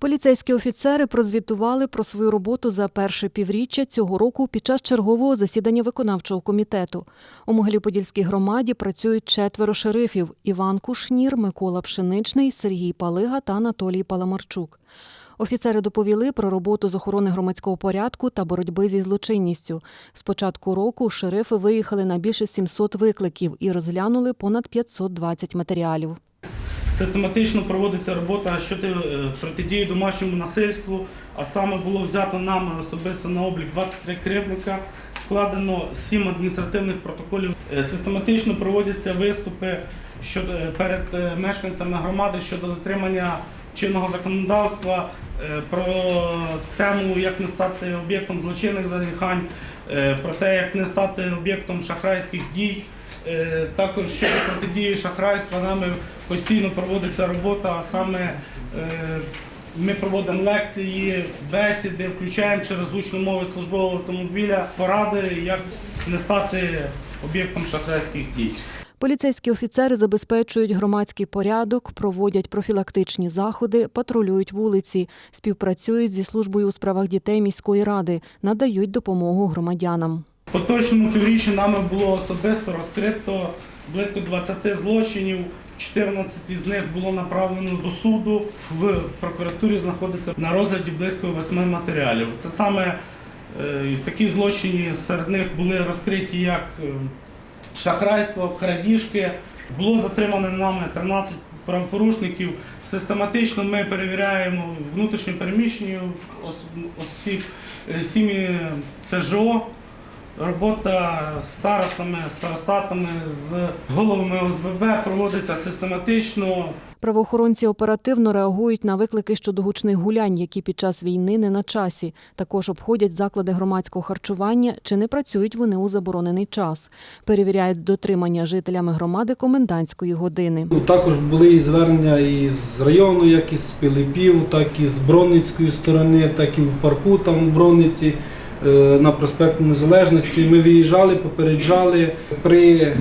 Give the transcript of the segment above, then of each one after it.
Поліцейські офіцери прозвітували про свою роботу за перше півріччя цього року під час чергового засідання виконавчого комітету. У Могилів-Подільській громаді працюють четверо шерифів: Іван Кушнір, Микола Пшеничний, Сергій Палига та Анатолій Паламарчук. Офіцери доповіли про роботу з охорони громадського порядку та боротьби зі злочинністю. З початку року шерифи виїхали на більше 700 викликів і розглянули понад 520 матеріалів. Систематично проводиться робота щодо е, протидії домашньому насильству, а саме було взято нами особисто на облік 23 кривдника, складено 7 адміністративних протоколів. Е, Систематично проводяться виступи щодо, е, перед мешканцями громади щодо дотримання чинного законодавства, про тему, як не стати об'єктом злочинних зазіхань, про те, як не стати об'єктом шахрайських дій. Е, Також щодо протидії шахрайства нами постійно проводиться робота, а саме е, ми проводимо лекції, бесіди, включаємо через звучну мову службового автомобіля поради, як не стати об'єктом шахрайських дій. Поліцейські офіцери забезпечують громадський порядок, проводять профілактичні заходи, патрулюють вулиці, співпрацюють зі службою у справах дітей міської ради, надають допомогу громадянам. Поточному півріччі нами було особисто розкрито близько 20 злочинів. 14 із них було направлено до суду. В прокуратурі знаходиться на розгляді близько 8 матеріалів. Це саме е, із таких злочинів серед них були розкриті як е, шахрайство, крадіжки. Було затримано нами 13 правопорушників. Систематично ми перевіряємо внутрішньо переміщені осіб, е, сім'ї СЖО. Робота з старостами, старостатами, з головами ОСББ проводиться систематично. Правоохоронці оперативно реагують на виклики щодо гучних гулянь, які під час війни не на часі. Також обходять заклади громадського харчування, чи не працюють вони у заборонений час. Перевіряють дотримання жителями громади комендантської години. Ну, Також були і звернення і з району, як із Пилипів, так і з Бронницької сторони, так і в парку там в Бронниці на проспекту Незалежності. Ми виїжджали, попереджали при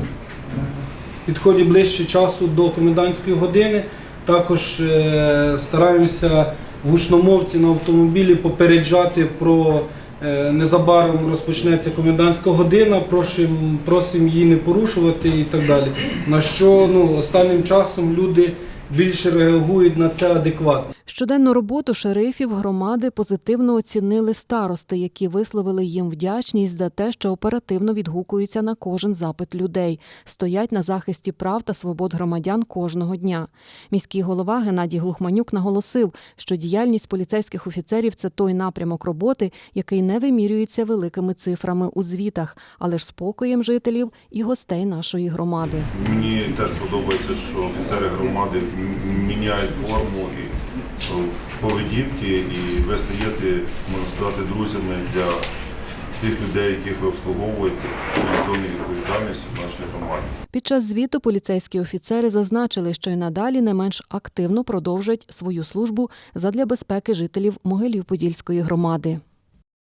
підході ближче часу до комендантської години. Також е, стараємося в гучномовці на автомобілі попереджати про е, незабаром розпочнеться комендантська година, просимо, просимо її не порушувати і так далі. На що ну, останнім часом люди більше реагують на це адекватно. Щоденну роботу шерифів громади позитивно оцінили старости, які висловили їм вдячність за те, що оперативно відгукуються на кожен запит людей, стоять на захисті прав та свобод громадян кожного дня. Міський голова Геннадій Глухманюк наголосив, що діяльність поліцейських офіцерів це той напрямок роботи, який не вимірюється великими цифрами у звітах, але ж спокоєм жителів і гостей нашої громади. Мені теж подобається, що офіцери громади міняють форму поведінки, і ви стаєте, можна сказати, друзями для тих людей, яких ви обслуговуєте в зоні відповідальності в нашій громаді. Під час звіту поліцейські офіцери зазначили, що й надалі не менш активно продовжать свою службу задля безпеки жителів Могилів-Подільської громади.